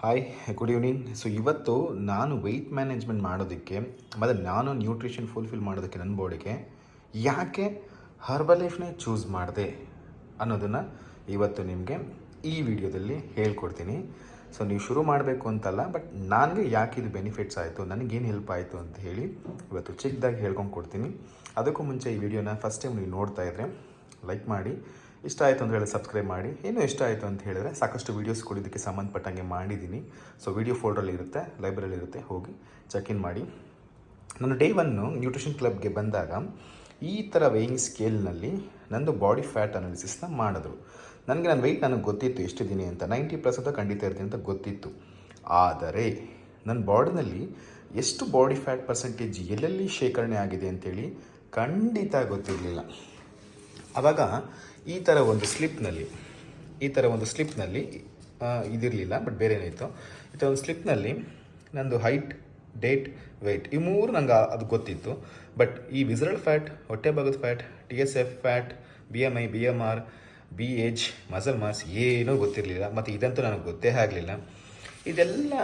Hi good evening so ಇವತ್ತು ನಾನು weight management ಮಾಡೋದಕ್ಕೆ ಮತ್ತು ನಾನು ನ್ಯೂಟ್ರಿಷನ್ ಫುಲ್ಫಿಲ್ ಮಾಡೋದಕ್ಕೆ ನನ್ನ ಬಾಡಿಗೆ ಯಾಕೆ ಹರ್ಬಲ್ ಲೈಫ್ನೇ ಚೂಸ್ ಮಾಡಿದೆ ಅನ್ನೋದನ್ನು ಇವತ್ತು ನಿಮಗೆ ಈ ವಿಡಿಯೋದಲ್ಲಿ ಹೇಳ್ಕೊಡ್ತೀನಿ. ಸೊ ನೀವು ಶುರು ಮಾಡಬೇಕು ಅಂತಲ್ಲ ಬಟ್ ನನಗೆ ಯಾಕೆ ಇದು ಬೆನಿಫಿಟ್ಸ್ ಆಯಿತು, ನನಗೇನು ಹೆಲ್ಪ್ ಆಯಿತು ಅಂತ ಹೇಳಿ ಇವತ್ತು ಚಿಕ್ಕದಾಗಿ ಹೇಳ್ಕೊಂಡು ಕೊಡ್ತೀನಿ. ಅದಕ್ಕೂ ಮುಂಚೆ ಈ ವಿಡಿಯೋನ ಫಸ್ಟ್ ಟೈಮ್ ನೀವು ನೋಡ್ತಾ ಇದ್ದರೆ ಲೈಕ್ ಮಾಡಿ. ಇಷ್ಟ ಆಯಿತು ಅಂತ ಹೇಳಿ ಸಬ್ಸ್ಕ್ರೈಬ್ ಮಾಡಿ. ಇನ್ನೂ ಇಷ್ಟ ಆಯಿತು ಅಂತ ಹೇಳಿದ್ರೆ ಸಾಕಷ್ಟು ವೀಡಿಯೋಸ್ಗಳು ಇದಕ್ಕೆ ಸಂಬಂಧಪಟ್ಟಂಗೆ ಮಾಡಿದ್ದೀನಿ. ಸೊ ವಿಡಿಯೋ ಫೋಲ್ಡ್ರಲ್ಲಿ ಇರುತ್ತೆ ಲೈಬ್ರರಿ ಇರುತ್ತೆ, ಹೋಗಿ ಚೆಕ್ ಇನ್ ಮಾಡಿ. ನಾನು ಡೇ ಒನ್ನು ನ್ಯೂಟ್ರಿಷನ್ ಕ್ಲಬ್ಗೆ ಬಂದಾಗ ಈ ಥರ ವೇಯಿಂಗ್ ಸ್ಕೇಲ್ನಲ್ಲಿ ನಂದು ಬಾಡಿ ಫ್ಯಾಟ್ ಅನಾಲಿಸಿಸ್ನ ಮಾಡಿದ್ರು. ನನಗೆ ನನ್ನ ವೆಯ್ಟ್ ನನಗೆ ಗೊತ್ತಿತ್ತು ಎಷ್ಟಿದ್ದೀನಿ ಅಂತ. ನೈಂಟಿ ಪ್ಲಸ್ ಅಂತ ಖಂಡಿತ ಇರ್ತೀನಿ ಅಂತ ಗೊತ್ತಿತ್ತು. ಆದರೆ ನನ್ನ ಬಾಡಿನಲ್ಲಿ ಎಷ್ಟು ಬಾಡಿ ಫ್ಯಾಟ್ ಪರ್ಸೆಂಟೇಜ್ ಎಲ್ಲೆಲ್ಲಿ ಶೇಖರಣೆ ಆಗಿದೆ ಅಂತೇಳಿ ಖಂಡಿತ ಗೊತ್ತಿರಲಿಲ್ಲ. ಆವಾಗ ಈ ಥರ ಒಂದು ಸ್ಲಿಪ್ನಲ್ಲಿ ಈ ಥರ ಒಂದು ಸ್ಲಿಪ್ನಲ್ಲಿ ಇದಿರಲಿಲ್ಲ ಬಟ್ ಬೇರೆ ಇತ್ತು ಈ ಥರ ಒಂದು ಸ್ಲಿಪ್ನಲ್ಲಿ ನಂದು ಹೈಟ್ ಡೇಟ್ ವೆಯ್ಟ್ ಈ ಮೂರು ನಂಗೆ ಅದು ಗೊತ್ತಿತ್ತು. ಬಟ್ ಈ ವಿಸರಲ್ ಫ್ಯಾಟ್ ಹೊಟ್ಟೆ ಭಾಗದ fat T S F fat B M I B M R B H muscle mass ಏನೂ ಗೊತ್ತಿರಲಿಲ್ಲ. ಮತ್ತು ಇದಂತೂ ನನಗೆ ಗೊತ್ತೇ ಆಗಲಿಲ್ಲ. ಇದೆಲ್ಲ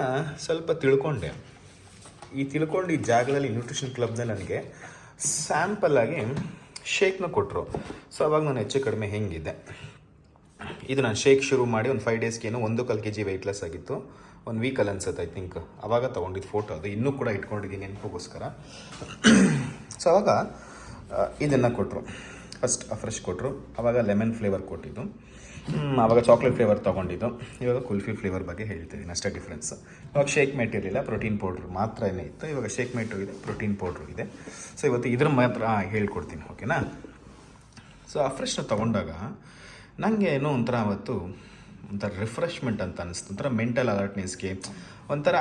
ಸ್ವಲ್ಪ ತಿಳ್ಕೊಂಡೆ. ಈ ತಿಳ್ಕೊಂಡು ಈ ಜಾಗದಲ್ಲಿ ನ್ಯೂಟ್ರಿಷನ್ ಕ್ಲಬ್ನಲ್ಲಿ ನನಗೆ ಸ್ಯಾಂಪಲ್ ಆಗಿ ಶೇಕ್ನ ಕೊಟ್ಟರು ಸೊ ಅವಾಗ ನಾನು ಹೆಚ್ಚು ಕಡಿಮೆ ಹೆಂಗಿದ್ದೆ ಇದು ನಾನು ಶೇಕ್ ಶುರು ಮಾಡಿ ಒಂದು ಫೈವ್ ಏನೋ ಒಂದು ಕಾಲು ಕೆ ಜಿ ವೆಯ್ಟ್ಲೆಸ್ ಆಗಿತ್ತು. ಒಂದು ವೀಕಲ್ಲಿ ಅನ್ಸುತ್ತೆ ಐ ಥಿಂಕ್ ಅವಾಗ ತೊಗೊಂಡಿದ್ದು ಫೋಟೋ ಅದು. ಇನ್ನೂ ಕೂಡ ಇಟ್ಕೊಂಡಿದ್ದೀನಿ ನೆನಪಿಗೋಸ್ಕರ. ಸೊ ಅವಾಗ ಇದನ್ನು ಕೊಟ್ಟರು ಫಸ್ಟ್ ಫ್ರೆಶ್ ಕೊಟ್ಟರು ಅವಾಗ ಲೆಮನ್ ಫ್ಲೇವರ್ ಕೊಟ್ಟಿದ್ದು. ಆವಾಗ ಚಾಕ್ಲೇಟ್ ಫ್ಲೇವರ್ ತೊಗೊಂಡಿದ್ದು. ಇವಾಗ ಕುಲ್ಫಿ ಫ್ಲೇವರ್ ಬಗ್ಗೆ ಹೇಳ್ತಿದ್ದೀನಿ ಅಷ್ಟೇ ಡಿಫ್ರೆನ್ಸ್ ಇವಾಗ ಶೇಕ್ ಮೇಟ್ ಇರಲಿಲ್ಲ ಪ್ರೋಟೀನ್ ಪೌಡ್ರ್ ಮಾತ್ರ ಏನೇ ಇತ್ತು. ಇವಾಗ ಶೇಕ್ ಮೇಟು ಇದೆ ಪ್ರೋಟೀನ್ ಪೌಡ್ರು ಇದೆ. ಸೊ ಇವತ್ತು ಇದ್ರ ಮಾತ್ರ ಹೇಳ್ಕೊಡ್ತೀನಿ ಓಕೆನಾ ಸೊ ಆ ಫ್ರೆಶ್ನ ತೊಗೊಂಡಾಗ ನನಗೆ ಏನೋ ಒಂಥರ ಅವತ್ತು ಒಂಥರ ರಿಫ್ರೆಶ್ಮೆಂಟ್ ಅಂತ ಅನಿಸ್ತು. ಒಂಥರ ಮೆಂಟಲ್ ಅಲರ್ಟ್ನೆಸ್ಗೆ ಒಂಥರ,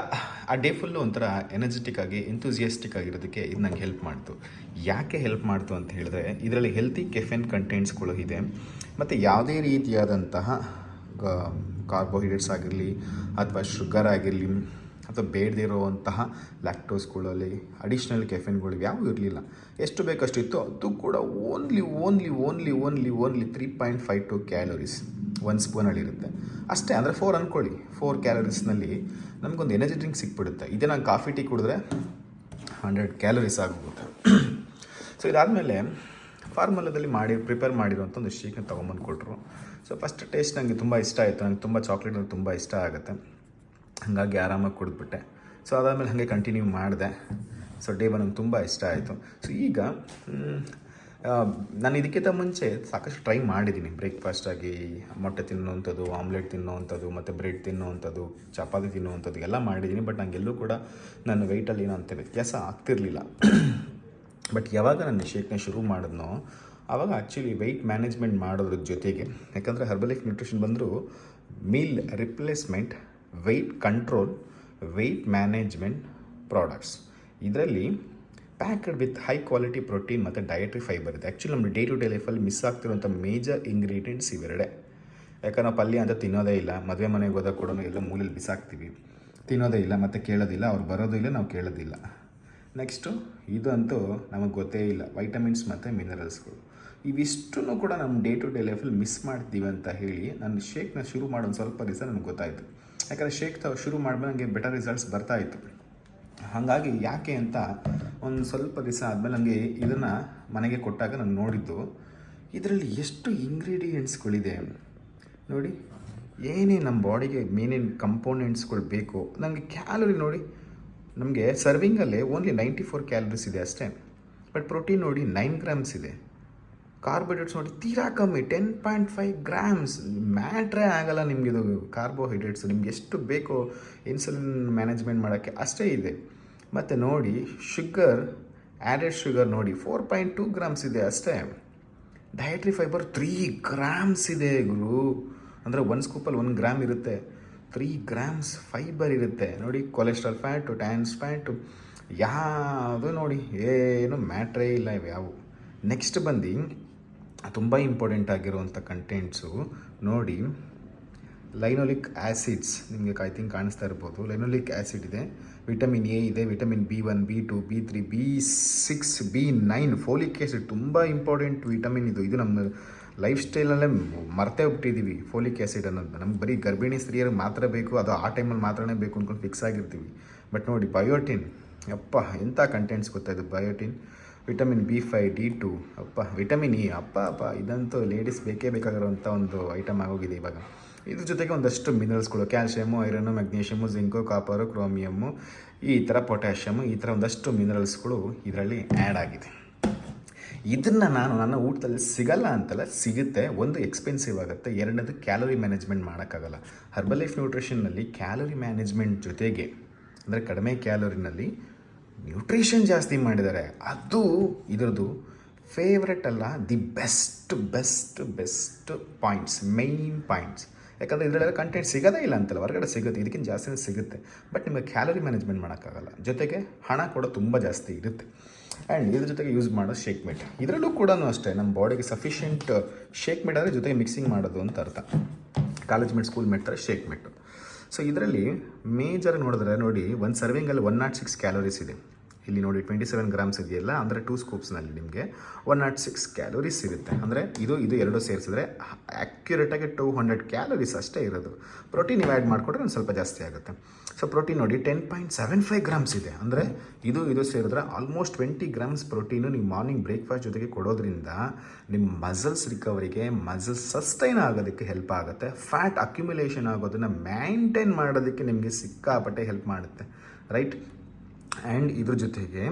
ಆ ಡೇ ಫುಲ್ಲು ಒಂಥರ ಎನರ್ಜೆಟಿಕ್ ಆಗಿ ಎಂತೂಸಿಯಸ್ಟಿಕ್ ಆಗಿರೋದಕ್ಕೆ ಇದು ನಂಗೆ ಹೆಲ್ಪ್ ಮಾಡ್ತು. ಯಾಕೆ ಹೆಲ್ಪ್ ಮಾಡ್ತು ಅಂತ ಹೇಳಿದ್ರೆ, ಇದರಲ್ಲಿ ಹೆಲ್ತಿ ಕೆಫೆನ್ ಕಂಟೆಂಟ್ಸ್ಗಳು ಇದೆ. ಮತ್ತು ಯಾವುದೇ ರೀತಿಯಾದಂತಹ ಕಾರ್ಬೋಹೈಡ್ರೇಟ್ಸ್ ಆಗಿರಲಿ, ಅಥವಾ ಶುಗರ್ ಆಗಿರಲಿ ಅಥವಾ ಬೇಡದೇ ಇರುವಂತಹ ಲ್ಯಾಕ್ಟೋಸ್ಗಳಲ್ಲಿ ಅಡಿಷ್ನಲ್ ಕೆಫೆನ್ಗಳು ಯಾವೂ ಇರಲಿಲ್ಲ. ಎಷ್ಟು ಬೇಕಷ್ಟಿತ್ತು ಅದು ಕೂಡ only only only only only three point five two calories one ಸ್ಪೂನಲ್ಲಿ ಇರುತ್ತೆ. ಅಷ್ಟೇ ಅಂದರೆ ಫೋರ್ ಅಂದ್ಕೊಳ್ಳಿ ಫೋರ್ ಕ್ಯಾಲೋರೀಸ್ನಲ್ಲಿ ನಮಗೊಂದು ಎನರ್ಜಿ ಡ್ರಿಂಕ್ ಸಿಕ್ಬಿಡುತ್ತೆ. ಇದೇ ನಾನು ಕಾಫಿ ಟೀ ಕುಡಿದ್ರೆ ಹಂಡ್ರೆಡ್ ಕ್ಯಾಲೋರೀಸ್ ಆಗೋಗುತ್ತೆ. ಸೊ ಇದಾದಮೇಲೆ ಫಾರ್ಮುಲಾದಲ್ಲಿ ಮಾಡಿ ಪ್ರಿಪೇರ್ ಮಾಡಿರುವಂಥ ಒಂದು ಶೀಕ್ನ ತೊಗೊಂಬಂದು ಕೊಟ್ಟರು ಸೊ ಫಸ್ಟ್ ಟೇಸ್ಟ್ ನನಗೆ ತುಂಬ ಇಷ್ಟ ಆಯಿತು. ನನಗೆ ತುಂಬ ಚಾಕ್ಲೇಟ್ ತುಂಬ ಇಷ್ಟ ಆಗುತ್ತೆ. ಹಾಗಾಗಿ ಆರಾಮಾಗಿ ಕುಡಿದ್ಬಿಟ್ಟೆ. ಸೊ ಅದಾದಮೇಲೆ ಹಾಗೆ ಕಂಟಿನ್ಯೂ ಮಾಡಿದೆ. ಸೊ ಡೇ ನನಗೆ ತುಂಬ ಇಷ್ಟ ಆಯಿತು. ಸೊ ಈಗ ನಾನು ಇದಕ್ಕಿಂತ ಮುಂಚೆ ಸಾಕಷ್ಟು ಟ್ರೈ ಮಾಡಿದ್ದೀನಿ. ಬ್ರೇಕ್ಫಾಸ್ಟಾಗಿ ಮೊಟ್ಟೆ ತಿನ್ನುವಂಥದ್ದು ಆಮ್ಲೆಟ್ ತಿನ್ನುವಂಥದ್ದು, ಮತ್ತು ಬ್ರೆಡ್ ತಿನ್ನುವಂಥದ್ದು, ಚಪಾತಿ ತಿನ್ನುವಂಥದ್ದು ಎಲ್ಲ ಮಾಡಿದ್ದೀನಿ. ಬಟ್ ನನಗೆಲ್ಲೂ ಕೂಡ ನನ್ನ ವೆಯ್ಟಲ್ಲಿ ಏನೋ ಅಂತ ವ್ಯತ್ಯಾಸ ಆಗ್ತಿರಲಿಲ್ಲ. ಬಟ್ ಯಾವಾಗ ನಾನು ಶೇಕ್ನ ಶುರು ಮಾಡಿದ್ನೋ ಆವಾಗ ಆ್ಯಕ್ಚುಲಿ ವೆಯ್ಟ್ ಮ್ಯಾನೇಜ್ಮೆಂಟ್ ಮಾಡೋದ್ರ ಜೊತೆಗೆ, ಯಾಕಂದರೆ ಹರ್ಬಲಿಕ್ ನ್ಯೂಟ್ರಿಷನ್ ಬಂದರೂ meal replacement weight control weight management products ಇದರಲ್ಲಿ packed with high quality protein ಮತ್ತು ಡಯಟ್ರಿ ಫೈಬರ್ ಇದೆ. ಆ್ಯಕ್ಚುಲಿ ನಮ್ಮ ಡೇ ಟು ಡೇ ಲೈಫಲ್ಲಿ ಮಿಸ್ ಆಗ್ತಿರುವಂಥ ಮೇಜರ್ ಇಂಗ್ರೀಡಿಯೆಂಟ್ಸ್ ಇವೆರಡೆ. ಯಾಕಂದ್ರೆ ನಾವು ಪಲ್ಯ ಅಂತ ತಿನ್ನೋದೇ ಇಲ್ಲ, ಮದುವೆ ಮನೆಗೆ ಹೋದಾಗ ಕೂಡ ಎಲ್ಲ ಮೂಲೆಯಲ್ಲಿ ಬಿಸಾಕ್ತೀವಿ ತಿನ್ನೋದೇ ಇಲ್ಲ ಮತ್ತು ಕೇಳೋದಿಲ್ಲ, ಅವ್ರು ಬರೋದು ಇಲ್ಲ, ನಾವು ಕೇಳೋದಿಲ್ಲ. ನೆಕ್ಸ್ಟು ಇದಂತೂ ನಮಗೆ ಗೊತ್ತೇ ಇಲ್ಲ ವೈಟಮಿನ್ಸ್ ಮತ್ತು ಮಿನರಲ್ಸ್ಗಳು ಇವಿಷ್ಟನ್ನು ಕೂಡ ನಮ್ಮ ಡೇ ಟು ಡೇ ಲೈಫಲ್ಲಿ ಮಿಸ್ ಮಾಡ್ತೀವಿ ಅಂತ ಹೇಳಿ ನಾನು ಶೇಕ್ನ ಶುರು ಮಾಡೋ ಸ್ವಲ್ಪ ದಿವಸ ನನಗೆ ಗೊತ್ತಾಯಿತು. ಯಾಕಂದರೆ ಶೇಕ್ ತ ಶುರು ಮಾಡಿದ್ಮೇಲೆ ನನಗೆ ಬೆಟರ್ ರಿಸಲ್ಟ್ಸ್ ಬರ್ತಾ ಇತ್ತು. ಹಾಗಾಗಿ ಯಾಕೆ ಅಂತ ಒಂದು ಸ್ವಲ್ಪ ದಿವಸ ಆದಮೇಲೆ ನನಗೆ ಇದನ್ನು ಮನೆಗೆ ಕೊಟ್ಟಾಗ ನಾನು ನೋಡಿದ್ದು. ಇದರಲ್ಲಿ ಎಷ್ಟು ಇಂಗ್ರೀಡಿಯೆಂಟ್ಸ್ಗಳಿದೆ ನೋಡಿ, ಏನೇ ನಮ್ಮ ಬಾಡಿಗೆ ಮೇನೇನು ಕಂಪೋನೆಂಟ್ಸ್ಗಳು ಬೇಕು ನನಗೆ ಕ್ಯಾಲೋರಿ ನೋಡಿ, ನಮಗೆ ಸರ್ವಿಂಗಲ್ಲೇ ಓನ್ಲಿ ನೈಂಟಿ ಫೋರ್ ಕ್ಯಾಲರೀಸ್ ಇದೆ ಅಷ್ಟೇ. ಬಟ್ ಪ್ರೋಟೀನ್ ನೋಡಿ ನೈನ್ ಗ್ರಾಮ್ಸ್ ಇದೆ. ಕಾರ್ಬೋಹೈಡ್ರೇಟ್ಸ್ ನೋಡಿ, ತೀರಾ ಕಮ್ಮಿ ಟೆನ್ ಪಾಯಿಂಟ್ ಫೈವ್ ಗ್ರಾಮ್ಸ್ ಮ್ಯಾಟ್ರೇ ಆಗಲ್ಲ ನಿಮಗೆ ಇದು ಕಾರ್ಬೋಹೈಡ್ರೇಟ್ಸ್. ನಿಮ್ಗೆ ಎಷ್ಟು ಬೇಕೋ ಇನ್ಸುಲಿನ್ ಮ್ಯಾನೇಜ್ಮೆಂಟ್ ಮಾಡೋಕ್ಕೆ ಅಷ್ಟೇ ಇದೆ. ಮತ್ತು ನೋಡಿ ಶುಗರ್ ಆ್ಯಡೆಡ್ ಶುಗರ್ ನೋಡಿ ಫೋರ್ ಪಾಯಿಂಟ್ ಟೂ ಗ್ರಾಮ್ಸ್ ಇದೆ ಅಷ್ಟೇ. ಡಯಟ್ರಿ ಫೈಬರ್ ತ್ರೀ ಗ್ರಾಮ್ಸ್ ಇದೆ ಗುರು. ಅಂದರೆ ಒಂದು ಸ್ಕೂಪಲ್ಲಿ ಒಂದು ಗ್ರಾಮ್ ಇರುತ್ತೆ. ತ್ರೀ ಗ್ರಾಮ್ಸ್ ಫೈಬರ್ ಇರುತ್ತೆ. ನೋಡಿ ಕೊಲೆಸ್ಟ್ರಾಲ್ ಫ್ಯಾಟು ಟ್ಯಾನ್ಸ್ ಫ್ಯಾಟು ಯಾವುದು ನೋಡಿ, ಏನು ಮ್ಯಾಟ್ರೇ ಇಲ್ಲ ಇವು ಯಾವುವು ನೆಕ್ಸ್ಟ್ ಬಂದು ತುಂಬ ಇಂಪಾರ್ಟೆಂಟ್ ಆಗಿರುವಂಥ ಕಂಟೆಂಟ್ಸು ನೋಡಿ ಲೈನೋಲಿಕ್ ಆ್ಯಸಿಡ್ಸ್ ನಿಮಗೆ ಐ ಥಿಂಕ್ ಕಾಣಿಸ್ತಾ ಇರ್ಬೋದು. ಲೈನೋಲಿಕ್ ಆ್ಯಸಿಡ್ ಇದೆ ವಿಟಮಿನ್ ಎ ಇದೆ vitamin B one B two B three B six B nine folic acid ತುಂಬ ಇಂಪಾರ್ಟೆಂಟ್ ವಿಟಮಿನ್ ಇದು. ಇದು ನಮ್ಮ ಲೈಫ್ ಸ್ಟೈಲಲ್ಲೇ ಮರ್ತೇ ಹೋಗ್ಬಿಟ್ಟಿದ್ದೀವಿ ಫೋಲಿಕ್ ಆ್ಯಸಿಡ್ ಅನ್ನೋದು ನಮ್ಗೆ ಬರೀ ಗರ್ಭಿಣಿ ಸ್ತ್ರೀಯರಿಗೆ ಮಾತ್ರ ಬೇಕು, ಅದು ಆ ಟೈಮಲ್ಲಿ ಮಾತ್ರನೇ ಬೇಕು ಅಂದ್ಕೊಂಡು ಫಿಕ್ಸ್ ಆಗಿರ್ತೀವಿ. ಬಟ್ ನೋಡಿ ಬಯೋಟಿನ್ ಅಪ್ಪ ಎಂಥ ಕಂಟೆಂಟ್ಸ್ ಗೊತ್ತಾಯಿತು biotin vitamin B five D two. ಅಪ್ಪ, ವಿಟಮಿನ್ ಇ ಅಪ್ಪ ಅಪ್ಪ, ಇದಂತೂ ಲೇಡೀಸ್ ಬೇಕೇ ಬೇಕಾಗಿರುವಂಥ ಒಂದು ಐಟಮ್ ಆಗೋಗಿದೆ ಇವಾಗ. ಇದ್ರ ಜೊತೆಗೆ ಒಂದಷ್ಟು ಮಿನರಲ್ಸ್ಗಳು calcium iron magnesium zinc copper chromium ಈ ಥರ ಪೊಟ್ಯಾಷಿಯಮು ಈ ಥರ ಒಂದಷ್ಟು ಮಿನರಲ್ಸ್ಗಳು ಇದರಲ್ಲಿ ಆ್ಯಡ್ ಆಗಿದೆ. ಇದನ್ನು ನಾನು, ನನ್ನ ಊಟದಲ್ಲಿ ಸಿಗಲ್ಲ ಅಂತಲ್ಲ, ಸಿಗುತ್ತೆ. ಒಂದು ಎಕ್ಸ್ಪೆನ್ಸಿವ್ ಆಗುತ್ತೆ. ಎರಡನೇದು ಕ್ಯಾಲೋರಿ ಮ್ಯಾನೇಜ್ಮೆಂಟ್ ಮಾಡೋಕ್ಕಾಗಲ್ಲ. ಹರ್ಬಲ್ ಲೈಫ್ ನ್ಯೂಟ್ರಿಷನ್ನಲ್ಲಿ ಕ್ಯಾಲೋರಿ ಮ್ಯಾನೇಜ್ಮೆಂಟ್ ಜೊತೆಗೆ, ಅಂದರೆ ಕಡಿಮೆ ಕ್ಯಾಲರಿನಲ್ಲಿ ನ್ಯೂಟ್ರಿಷನ್ ಜಾಸ್ತಿ ಮಾಡಿದ್ದಾರೆ. ಅದು ಇದರದು ಫೇವ್ರೆಟ್ ಅಲ್ಲ the best best best points main points ಯಾಕಂದರೆ ಇದರಲ್ಲೆಲ್ಲ ಕಂಟೆಂಟ್ ಸಿಗೋದೇ ಇಲ್ಲ ಅಂತಲ್ಲ, ಹೊರಗಡೆ ಸಿಗುತ್ತೆ, ಇದಕ್ಕಿಂತ ಜಾಸ್ತಿ ಸಿಗುತ್ತೆ. ಬಟ್ ನಿಮಗೆ ಕ್ಯಾಲರಿ ಮ್ಯಾನೇಜ್ಮೆಂಟ್ ಮಾಡೋಕ್ಕಾಗಲ್ಲ. ಜೊತೆಗೆ ಹಣ ಕೂಡ ತುಂಬ ಜಾಸ್ತಿ ಇರುತ್ತೆ. ಆ್ಯಂಡ್ ಇದ್ರ ಜೊತೆಗೆ ಯೂಸ್ ಮಾಡೋ ಶೇಕ್ ಮೀಟ್ ಇದರಲ್ಲೂ ಕೂಡ ಅಷ್ಟೇ ನಮ್ಮ ಬಾಡಿಗೆ ಸಫಿಷಿಯೆಂಟ್ ಶೇಕ್ ಮೀಟ್ ಅಂದರೆ ಜೊತೆಗೆ ಮಿಕ್ಸಿಂಗ್ ಮಾಡೋದು ಅಂತ ಅರ್ಥ. ಕಾಲೇಜ್ ಮೇಟ್ ಸ್ಕೂಲ್ ಮೇಟ್ ಥರ ಶೇಕ್ ಮೇಟು ಸೊ ಇದರಲ್ಲಿ ಮೇಜರ್ ನೋಡಿದ್ರೆ ನೋಡಿ, ಒಂದು ಸರ್ವಿಂಗಲ್ಲಿ ಒನ್ ನಾಟ್ ಸಿಕ್ಸ್ ಕ್ಯಾಲೋರೀಸ್ ಇದೆ. ಇಲ್ಲಿ ನೋಡಿ ಟ್ವೆಂಟಿ ಸೆವೆನ್ ಗ್ರಾಮ್ಸ್ ಇದೆಯಲ್ಲ, ಅಂದರೆ ಟೂ ಸ್ಕೂಪ್ಸ್ನಲ್ಲಿ ನಿಮಗೆ ಒನ್ ನಾಟ್ ಸಿಕ್ಸ್ ಕ್ಯಾಲೋರೀಸ್ ಸಿಗುತ್ತೆ. ಅಂದರೆ ಇದು ಇದು ಎರಡು ಸೇರಿಸಿದ್ರೆ ಆ್ಯಕ್ಯುರೇಟಾಗಿ ಟೂ ಹಂಡ್ರೆಡ್ ಕ್ಯಾಲೋರೀಸ್ ಅಷ್ಟೇ ಇರೋದು. ಪ್ರೋಟೀನ್ ನೀವು ಆ್ಯಡ್ ಮಾಡಿಕೊಟ್ರೆ ಒಂದು ಸ್ವಲ್ಪ ಜಾಸ್ತಿ ಆಗುತ್ತೆ. ಸೊ ಪ್ರೋಟೀನ್ ನೋಡಿ ten point seven five grams ಇದೆ. ಅಂದರೆ ಇದು ಇದು ಸೇರಿದ್ರೆ ಆಲ್ಮೋಸ್ಟ್ ಟ್ವೆಂಟಿ ಗ್ರಾಮ್ಸ್ ಪ್ರೋಟೀನು ನೀವು ಮಾರ್ನಿಂಗ್ ಬ್ರೇಕ್ಫಾಸ್ಟ್ ಜೊತೆಗೆ ಕೊಡೋದ್ರಿಂದ ನಿಮ್ಮ ಮಸಲ್ಸ್ ರಿಕವರಿಗೆ ಮಸಲ್ಸ್ ಸಸ್ಟೈನ್ ಆಗೋದಕ್ಕೆ ಹೆಲ್ಪ್ ಆಗುತ್ತೆ. ಫ್ಯಾಟ್ ಅಕ್ಯುಮುಲೇಷನ್ ಆಗೋದನ್ನು ಮೇಂಟೈನ್ ಮಾಡೋದಕ್ಕೆ ನಿಮಗೆ ಸಿಕ್ಕಾಪಟ್ಟೆ ಹೆಲ್ಪ್ ಮಾಡುತ್ತೆ. ರೈಟ್ ಆ್ಯಂಡ್ ಇದ್ರ ಜೊತೆಗೆ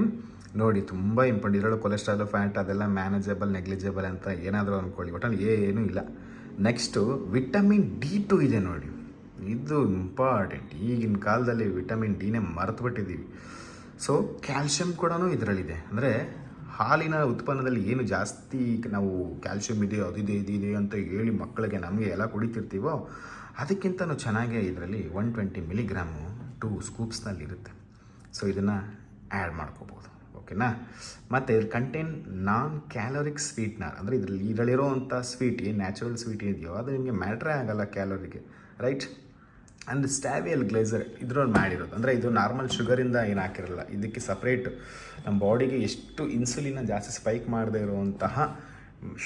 ನೋಡಿ, ತುಂಬ ಇಂಪಾರ್ಟೆಂಟ್ ಇದರಲ್ಲೂ ಕೊಲೆಸ್ಟ್ರಾಲು ಫ್ಯಾಟ್ ಅದೆಲ್ಲ ಮ್ಯಾನೇಜಬಲ್ ನೆಗ್ಲಿಜಬಲ್ ಅಂತ ಏನಾದರೂ ಅಂದ್ಕೊಳ್ಳಿ ಒಟ್ಟಲ್ಲಿ ಏನೂ ಇಲ್ಲ. ನೆಕ್ಸ್ಟು ವಿಟಮಿನ್ ಡಿ ಟು ಇದೆ ನೋಡಿ. ಇದು ಇಂಪಾರ್ಟೆಂಟ್ ಈಗಿನ ಕಾಲದಲ್ಲಿ ವಿಟಮಿನ್ ಡಿನೇ ಮರೆತುಬಿಟ್ಟಿದ್ದೀವಿ ಸೊ ಕ್ಯಾಲ್ಶಿಯಂ ಕೂಡ ಇದರಲ್ಲಿದೆ. ಅಂದರೆ ಹಾಲಿನ ಉತ್ಪನ್ನದಲ್ಲಿ ಏನು ಜಾಸ್ತಿ ನಾವು ಕ್ಯಾಲ್ಶಿಯಂ ಇದೆ ಅದಿದೆ ಇದಿದೆ ಅಂತ ಹೇಳಿ ಮಕ್ಕಳಿಗೆ ನಮಗೆ ಎಲ್ಲ ಕುಡಿತಿರ್ತೀವೋ, ಅದಕ್ಕಿಂತನೂ ಚೆನ್ನಾಗೇ ಇದರಲ್ಲಿ ಒನ್ ಟ್ವೆಂಟಿ ಮಿಲಿಗ್ರಾಮು ಟು ಸ್ಕೂಪ್ಸ್ನಲ್ಲಿ ಇರುತ್ತೆ ಸೊ ಇದನ್ನು ಆ್ಯಡ್ ಮಾಡ್ಕೋಬೋದು. ಓಕೆನಾ ಮತ್ತು ಇದ್ರ ಕಂಟೆಂಟ್ ನಾನ್ ಕ್ಯಾಲೋರಿಕ್ ಸ್ವೀಟ್ನರ್ ಅಂದರೆ ಇದರಲ್ಲಿ ಇದರಲ್ಲಿರೋವಂಥ ಸ್ವೀಟ್ ಏನು ನ್ಯಾಚುರಲ್ ಸ್ವೀಟ್ ಇದೆಯೋ, ಅದು ನಿಮಗೆ ಮ್ಯಾಟ್ರೇ ಆಗಲ್ಲ ಕ್ಯಾಲೋರಿಗೆ ರೈಟ್ ಆ್ಯಂಡ್ ಸ್ಟ್ಯಾವಿಯಲ್ ಗ್ಲೇಸರ್ ಇದ್ರಲ್ಲಿ ಮಾಡಿರೋದು. ಅಂದರೆ ಇದು ನಾರ್ಮಲ್ ಶುಗರಿಂದ ಏನು ಹಾಕಿರಲ್ಲ. ಇದಕ್ಕೆ ಸಪ್ರೇಟ್ ನಮ್ಮ ಬಾಡಿಗೆ ಎಷ್ಟು ಇನ್ಸುಲಿನ ಜಾಸ್ತಿ ಸ್ಪೈಕ್ ಮಾಡದೇ ಇರುವಂತಹ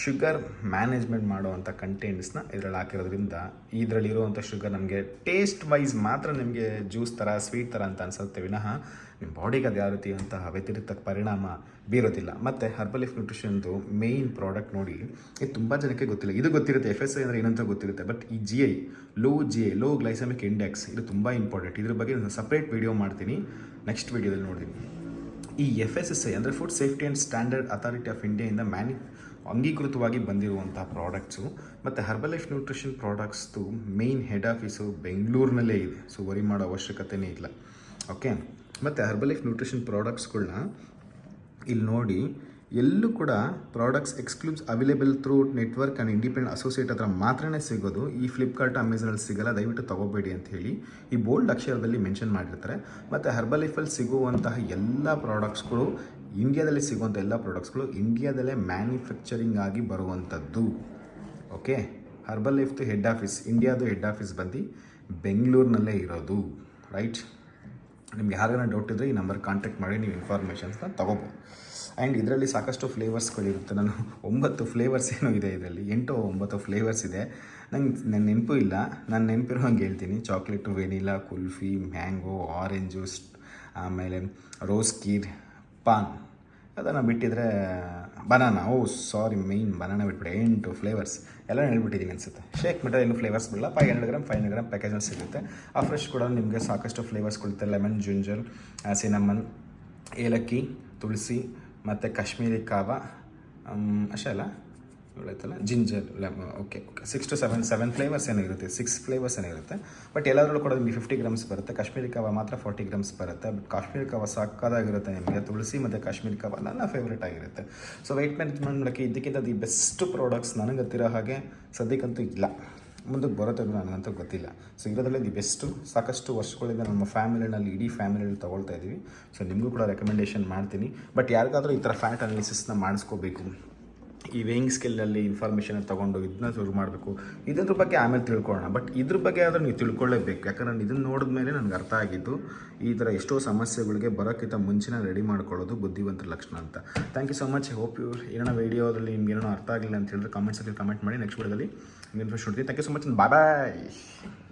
ಶುಗರ್ ಮ್ಯಾನೇಜ್ಮೆಂಟ್ ಮಾಡುವಂಥ ಕಂಟೆಂಟ್ಸ್ನ ಇದರಲ್ಲಿ ಹಾಕಿರೋದ್ರಿಂದ ಇದರಲ್ಲಿರುವಂಥ ಶುಗರ್ ನಮಗೆ ಟೇಸ್ಟ್ ವೈಸ್ ಮಾತ್ರ ನಿಮಗೆ ಜ್ಯೂಸ್ ಥರ, ಸ್ವೀಟ್ ಥರ ಅಂತ ಅನ್ಸುತ್ತೆ ವಿನಃ ನಿಮ್ಮ ಬಾಡಿಗೆ ಅದು ಯಾವ ರೀತಿಯಂತಹ ವ್ಯತಿರಿಕ್ತ ಪರಿಣಾಮ ಬೀರೋದಿಲ್ಲ. ಮತ್ತು ಹರ್ಬಲಿಫ್ ನ್ಯೂಟ್ರಿಷನ್ದು ಮೇಯ್ನ್ ಪ್ರಾಡಕ್ಟ್ ನೋಡಿ, ಇದು ತುಂಬ ಜನಕ್ಕೆ ಗೊತ್ತಿಲ್ಲ. ಇದು ಗೊತ್ತಿರುತ್ತೆ ಎಫ್ ಎಸ್ ಐ ಅಂದರೆ ಏನಂತ ಗೊತ್ತಿರುತ್ತೆ ಬಟ್ ಈ G I low G I low glycemic index ಇದು ತುಂಬ ಇಂಪಾರ್ಟೆಂಟ್ ಇದ್ರ ಬಗ್ಗೆ ನಾನು ಸಪ್ರೇಟ್ ವೀಡಿಯೋ ಮಾಡ್ತೀನಿ. ನೆಕ್ಸ್ಟ್ ವೀಡಿಯೋದಲ್ಲಿ ನೋಡ್ತೀನಿ. ಈ ಎಫ್ ಎಸ್ ಎಸ್ ಐ ಅಂದರೆ food safety and standard authority of ಇಂಡಿಯಾಯಿಂದ many ಅಂಗೀಕೃತವಾಗಿ ಬಂದಿರುವಂಥ ಪ್ರಾಡಕ್ಟ್ಸು ಮತ್ತು ಹರ್ಬಲೈಫ್ ನ್ಯೂಟ್ರಿಷನ್ ಪ್ರಾಡಕ್ಟ್ಸ್ದು ಮೇನ್ ಹೆಡ್ ಆಫೀಸು ಬೆಂಗಳೂರಿನಲ್ಲೇ ಇದೆ. ಸೊ ವರಿ ಮಾಡೋ ಅವಶ್ಯಕತೆಯೇ ಇಲ್ಲ. ಓಕೆ ಮತ್ತು ಹರ್ಬಲೈಫ್ ನ್ಯೂಟ್ರಿಷನ್ ಪ್ರಾಡಕ್ಟ್ಸ್ಗಳನ್ನ ಇಲ್ಲಿ ನೋಡಿ, ಎಲ್ಲೂ ಕೂಡ products exclusive available through network and independent associate ಹತ್ರ ಮಾತ್ರನೇ ಸಿಗೋದು. ಈ ಫ್ಲಿಪ್ಕಾರ್ಟ್ ಅಮೆಝಾನಲ್ಲಿ ಸಿಗಲ್ಲ. ದಯವಿಟ್ಟು ತೊಗೋಬೇಡಿ ಅಂತ ಹೇಳಿ ಈ ಬೋಲ್ಡ್ ಅಕ್ಷರದಲ್ಲಿ ಮೆನ್ಷನ್ ಮಾಡಿರ್ತಾರೆ. ಮತ್ತು ಹರ್ಬಲೈಫಲ್ಲಿ ಸಿಗುವಂತಹ ಎಲ್ಲ ಪ್ರಾಡಕ್ಟ್ಸ್ಗಳು ಇಂಡಿಯಾದಲ್ಲಿ ಸಿಗುವಂಥ ಎಲ್ಲ ಪ್ರಾಡಕ್ಟ್ಸ್ಗಳು ಇಂಡಿಯಾದಲ್ಲೇ ಮ್ಯಾನುಫ್ಯಾಕ್ಚರಿಂಗ್ ಆಗಿ ಬರುವಂಥದ್ದು ಓಕೆ ಹರ್ಬಲ್ ಲೈಫ್ದು ಹೆಡ್ ಆಫೀಸ್ ಇಂಡಿಯಾದು ಹೆಡ್ ಆಫೀಸ್ ಬಂದು ಬೆಂಗಳೂರಿನಲ್ಲೇ ಇರೋದು. ರೈಟ್ ನಿಮ್ಗೆ ಯಾರಿಗಾನ ಡೌಟ್ ಇದ್ದರೆ ಈ ನಂಬರ್ ಕಾಂಟ್ಯಾಕ್ಟ್ ಮಾಡಿ, ನೀವು ಇನ್ಫಾರ್ಮೇಷನ್ಸ್ನ ತೊಗೋಬೋದು. ಆ್ಯಂಡ್ ಇದರಲ್ಲಿ ಸಾಕಷ್ಟು ಫ್ಲೇವರ್ಸ್ಗಳಿರುತ್ತೆ ನಾನು ಒಂಬತ್ತು ಫ್ಲೇವರ್ಸ್ ಏನೋ ಇದೆ ಇದರಲ್ಲಿ. ಎಂಟು ಒಂಬತ್ತು ಫ್ಲೇವರ್ಸ್ ಇದೆ. ನಂಗೆ ನನ್ನ ನೆನಪು ಇಲ್ಲ. ನಾನು ನೆನಪಿರೋ ಹಂಗೆ ಹೇಳ್ತೀನಿ. Chocolate vanilla kulfi mango orange ಆಮೇಲೆ ರೋಸ್ ಕೀರ್ ಪಾನ್ ಅದನ್ನು ಬಿಟ್ಟಿದ್ರೆ banana oh sorry main banana ಬಿಟ್ಬಿಡಿ. ಎಂಟು ಫ್ಲೇವರ್ಸ್ ಎಲ್ಲ ಹೇಳ್ಬಿಟ್ಟಿದ್ದೀನಿ ಅನಿಸುತ್ತೆ. ಶೇಕ್ ಬಿಟ್ಟರೆ ಏನು ಫ್ಲೇವರ್ಸ್ ಬಿಡಲ್ಲ. Five hundred gram five hundred gram ಪ್ಯಾಕೇಜಲ್ಲಿ ಸಿಗುತ್ತೆ. ಆ ಫ್ರೆಶ್ ಕೂಡ ನಿಮಗೆ ಸಾಕಷ್ಟು ಫ್ಲೇವರ್ಸ್ ಕೊಡುತ್ತೆ. ಲೆಮನ್ ಜಿಂಜರ್ ಸಿನಮನ್ ಏಲಕ್ಕಿ, ತುಳಸಿ, ಮತ್ತು ಕಾಶ್ಮೀರಿ ಕಾವ ಅಷ್ಟೇ ಅಲ್ಲ? ಹೇಳೈತಲ್ಲ ginger lemon okay okay six to seven seven flavours ಏನಿರುತ್ತೆ? ಸಿಕ್ಸ್ ಫ್ಲೇವರ್ಸ್ ಏನಿರುತ್ತೆ? ಬಟ್ ಎಲ್ಲದರಲ್ಲೂ ಕೂಡ ನಿಮಗೆ ಫಿಫ್ಟಿ ಗ್ರಾಮ್ಸ್ ಬರುತ್ತೆ. ಕಾಶ್ಮೀರಿ ಕವ ಮಾತ್ರ ಫಾರ್ಟಿ ಗ್ರಾಮ್ಸ್ ಬರುತ್ತೆ. ಬಟ್ ಕಾಶ್ಮೀರಿ ಕವ ಸಾಕಾಗಿರುತ್ತೆ ನಿಮಗೆ. ತುಳಸಿ ಮತ್ತು ಕಾಶ್ಮೀರಿ ಕವ ನನ್ನ ಫೇವ್ರೇಟ್ ಆಗಿರುತ್ತೆ. ಸೊ ವೆಯ್ಟ್ ಮ್ಯಾನೇಜ್ಮೆಂಟ್ ಮಾಡೋಕ್ಕೆ ಇದಕ್ಕಿಂತ ದಿ ಬೆಸ್ಟ್ ಪ್ರಾಡಕ್ಟ್ಸ್ ನನಗೆ ಗೊತ್ತಿರೋ ಹಾಗೆ ಸದ್ಯಕ್ಕಂತೂ ಇಲ್ಲ. ಮುಂದಕ್ಕೆ ಬರುತ್ತೆ ನನಗಂತೂ ಗೊತ್ತಿಲ್ಲ. ಸೊ ಇರೋದ್ರಲ್ಲಿ ದಿ ಬೆಸ್ಟು ಸಾಕಷ್ಟು ವರ್ಷಗಳಿಂದ ನಮ್ಮ ಫ್ಯಾಮಿಲಿನಲ್ಲಿ ಇಡೀ ಫ್ಯಾಮಿಲಿಯಲ್ಲಿ ತೊಗೊಳ್ತಾ ಇದ್ದೀವಿ ಸೊ ನಿಮಗೂ ಕೂಡ ರೆಕಮೆಂಡೇಷನ್ ಮಾಡ್ತೀನಿ. ಬಟ್ ಯಾರಿಗಾದರೂ ಈ ಥರ ಫ್ಯಾಟ್ ಅನಾಲಿಸಿಸ್ನ ಮಾಡಿಸ್ಕೋಬೇಕು. ಈ ವೇಯಿಂಗ್ ಸ್ಕಿಲ್ನಲ್ಲಿ ಇನ್ಫಾರ್ಮೇಷನ್ ತೊಗೊಂಡು ಇದನ್ನ ಶುರು ಮಾಡಬೇಕು. ಇದ್ರ ಬಗ್ಗೆ ಆಮೇಲೆ ತಿಳ್ಕೊಳ್ಳೋಣ. ಬಟ್ ಇದ್ರ ಬಗ್ಗೆ ಆದರೂ ನೀವು ತಿಳ್ಕೊಳ್ಳೇಬೇಕು ಯಾಕಂದ್ರೆ ನಾನು ಇದನ್ನು ನೋಡಿದ ಮೇಲೆ ನನಗೆ ಅರ್ಥ ಆಗಿದ್ದು ಈ ಥರ ಎಷ್ಟೋ ಸಮಸ್ಯೆಗಳಿಗೆ ಬರೋಕ್ಕಿಂತ ಮುಂಚಿನ ರೆಡಿ ಮಾಡ್ಕೊಳ್ಳೋದು ಬುದ್ಧಿವಂತರ ಲಕ್ಷಣ ಅಂತ. Thank you so much hope you ಏನೋ ವೀಡಿಯೋದಲ್ಲಿ ನಿಮ್ಗೆ ಏನೋ ಅರ್ಥ ಆಗಿಲ್ಲ ಅಂತ ಹೇಳಿದ್ರೆ ಕಮೆಂಟ್ಸಲ್ಲಿ ಕಮೆಂಟ್ ಮಾಡಿ ನೆಕ್ಸ್ಟ್ ವೀಡಿಯೋದಲ್ಲಿ ನೋಡ್ತೀನಿ thank you so much bye bye